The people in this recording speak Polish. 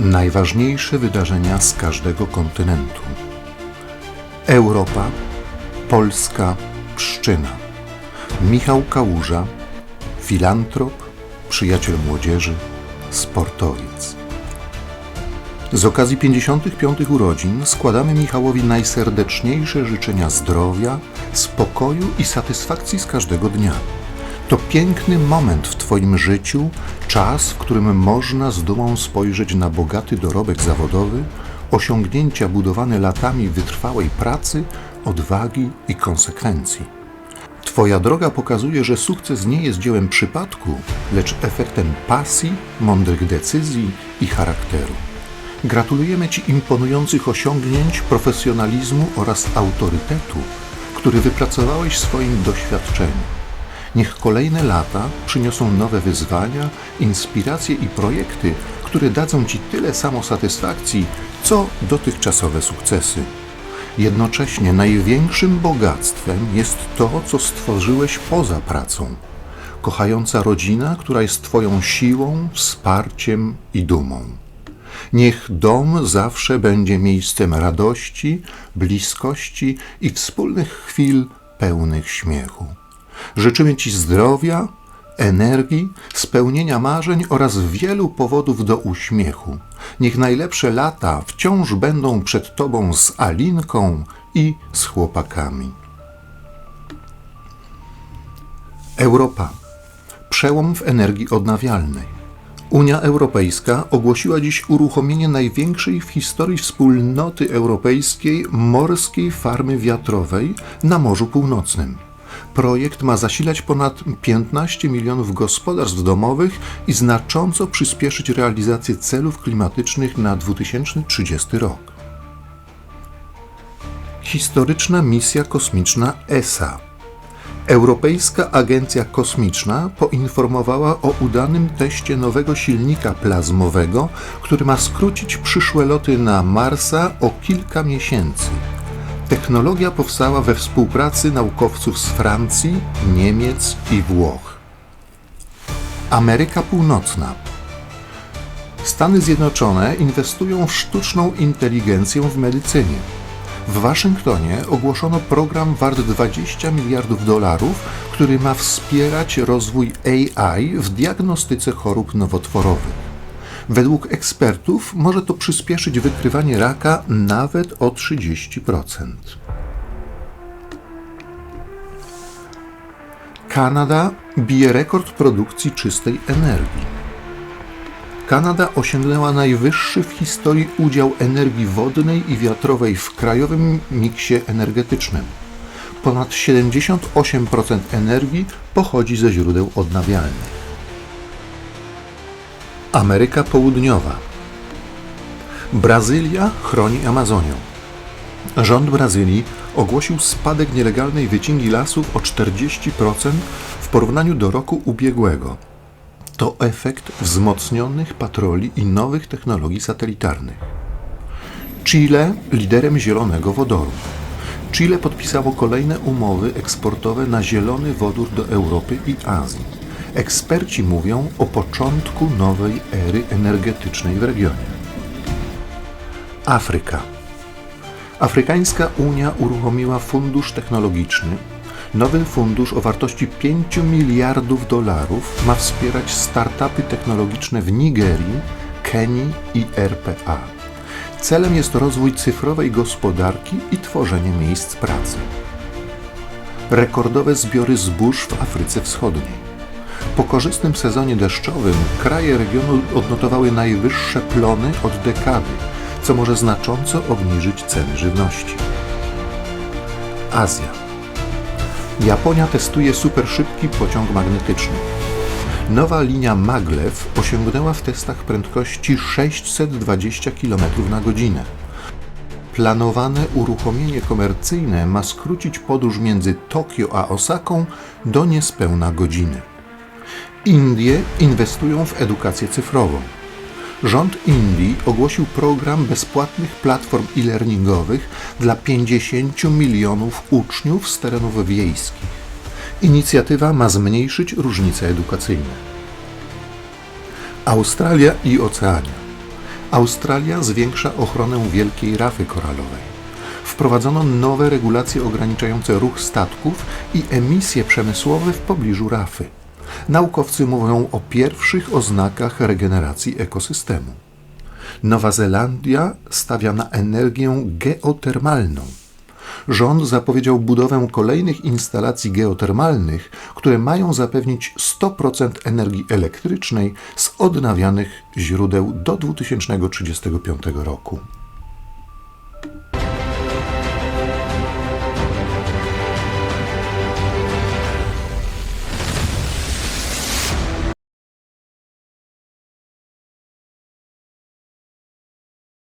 Najważniejsze wydarzenia z każdego kontynentu. Europa, Polska, Pszczyna. Michał Kałuża, filantrop, przyjaciel młodzieży, sportowiec. Z okazji 55. urodzin składamy Michałowi najserdeczniejsze życzenia zdrowia, spokoju i satysfakcji z każdego dnia. To piękny moment w Twoim życiu, czas, w którym można z dumą spojrzeć na bogaty dorobek zawodowy, osiągnięcia budowane latami wytrwałej pracy, odwagi i konsekwencji. Twoja droga pokazuje, że sukces nie jest dziełem przypadku, lecz efektem pasji, mądrych decyzji i charakteru. Gratulujemy Ci imponujących osiągnięć, profesjonalizmu oraz autorytetu, który wypracowałeś w swoim doświadczeniu. Niech kolejne lata przyniosą nowe wyzwania, inspiracje i projekty, które dadzą Ci tyle samo satysfakcji, co dotychczasowe sukcesy. Jednocześnie największym bogactwem jest to, co stworzyłeś poza pracą. Kochająca rodzina, która jest Twoją siłą, wsparciem i dumą. Niech dom zawsze będzie miejscem radości, bliskości i wspólnych chwil pełnych śmiechu. Życzymy Ci zdrowia, energii, spełnienia marzeń oraz wielu powodów do uśmiechu. Niech najlepsze lata wciąż będą przed Tobą z Alinką i z chłopakami. Europa. Przełom w energii odnawialnej. Unia Europejska ogłosiła dziś uruchomienie największej w historii wspólnoty europejskiej morskiej farmy wiatrowej na Morzu Północnym. Projekt ma zasilać ponad 15 milionów gospodarstw domowych i znacząco przyspieszyć realizację celów klimatycznych na 2030 rok. Historyczna misja kosmiczna ESA. Europejska Agencja Kosmiczna poinformowała o udanym teście nowego silnika plazmowego, który ma skrócić przyszłe loty na Marsa o kilka miesięcy. Technologia powstała we współpracy naukowców z Francji, Niemiec i Włoch. Ameryka Północna. Stany Zjednoczone inwestują w sztuczną inteligencję w medycynie. W Waszyngtonie ogłoszono program wart 20 miliardów dolarów, który ma wspierać rozwój AI w diagnostyce chorób nowotworowych. Według ekspertów może to przyspieszyć wykrywanie raka nawet o 30%. Kanada bije rekord produkcji czystej energii. Kanada osiągnęła najwyższy w historii udział energii wodnej i wiatrowej w krajowym miksie energetycznym. Ponad 78% energii pochodzi ze źródeł odnawialnych. Ameryka Południowa. Brazylia chroni Amazonię. Rząd Brazylii ogłosił spadek nielegalnej wycinki lasów o 40% w porównaniu do roku ubiegłego. To efekt wzmocnionych patroli i nowych technologii satelitarnych. Chile liderem zielonego wodoru. Chile podpisało kolejne umowy eksportowe na zielony wodór do Europy i Azji. Eksperci mówią o początku nowej ery energetycznej w regionie. Afryka. Afrykańska Unia uruchomiła fundusz technologiczny. Nowy fundusz o wartości 5 miliardów dolarów ma wspierać startupy technologiczne w Nigerii, Kenii i RPA. Celem jest rozwój cyfrowej gospodarki i tworzenie miejsc pracy. Rekordowe zbiory zbóż w Afryce Wschodniej. Po korzystnym sezonie deszczowym kraje regionu odnotowały najwyższe plony od dekady, co może znacząco obniżyć ceny żywności. Azja. Japonia testuje superszybki pociąg magnetyczny. Nowa linia Maglev osiągnęła w testach prędkości 620 km na godzinę. Planowane uruchomienie komercyjne ma skrócić podróż między Tokio a Osaką do niespełna godziny. Indie inwestują w edukację cyfrową. Rząd Indii ogłosił program bezpłatnych platform e-learningowych dla 50 milionów uczniów z terenów wiejskich. Inicjatywa ma zmniejszyć różnice edukacyjne. Australia i Oceania. Australia zwiększa ochronę wielkiej rafy koralowej. Wprowadzono nowe regulacje ograniczające ruch statków i emisje przemysłowe w pobliżu rafy. Naukowcy mówią o pierwszych oznakach regeneracji ekosystemu. Nowa Zelandia stawia na energię geotermalną. Rząd zapowiedział budowę kolejnych instalacji geotermalnych, które mają zapewnić 100% energii elektrycznej z odnawialnych źródeł do 2035 roku.